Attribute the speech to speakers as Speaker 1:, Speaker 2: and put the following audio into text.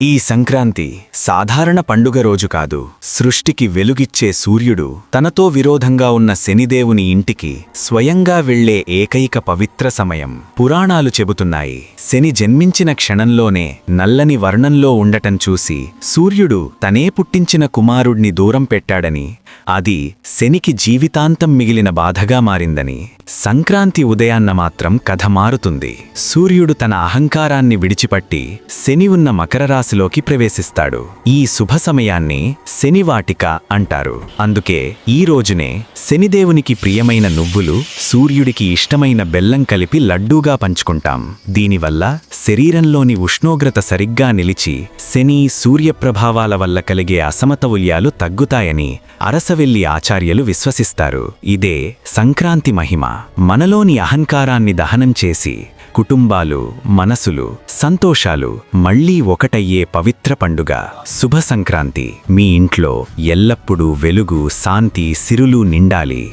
Speaker 1: ఈ సంక్రాంతి సాధారణ పండుగ రోజు కాదు. సృష్టికి వెలుగిచ్చే సూర్యుడు తనతో విరోధంగా ఉన్న శనిదేవుని ఇంటికి స్వయంగా వెళ్ళే ఏకైక పవిత్ర సమయం పురాణాలు చెబుతున్నాయి. శని జన్మించిన క్షణంలోనే నల్లని వర్ణంలో ఉండటం చూసి సూర్యుడు తనే పుట్టించిన కుమారుణ్ణి దూరం పెట్టాడని అది శనికి జీవితాంతం మిగిలిన బాధగా మారిందని. సంక్రాంతి ఉదయాన్న మాత్రం కథ మారుతుంది. సూర్యుడు తన అహంకారాన్ని విడిచిపట్టి శని ఉన్న మకర రాశిలోకి ప్రవేశిస్తాడు. ఈ శుభ సమయాన్ని శనివాటిక అంటారు. అందుకే ఈ రోజునే శనిదేవునికి ప్రియమైన నువ్వులు సూర్యుడికి ఇష్టమైన బెల్లం కలిపి లడ్డూగా పంచుకుంటాం. దీనివల్ల శరీరంలోని ఉష్ణోగ్రత సరిగ్గా నిలిచి శని సూర్యప్రభావాల వల్ల కలిగే అసమతౌల్యాలు తగ్గుతాయని అరసవెల్లి ఆచార్యులు విశ్వసిస్తారు. ఇదే సంక్రాంతి మహిమ. మనలోని అహంకారాన్ని దహనం చేసి కుటుంబాలు మనసులు సంతోషాలు మళ్ళీ ఒకటయ్యే పవిత్ర పండుగ శుభ సంక్రాంతి. మీ ఇంట్లో ఎల్లప్పుడూ వెలుగు శాంతి సిరులు నిండాలి.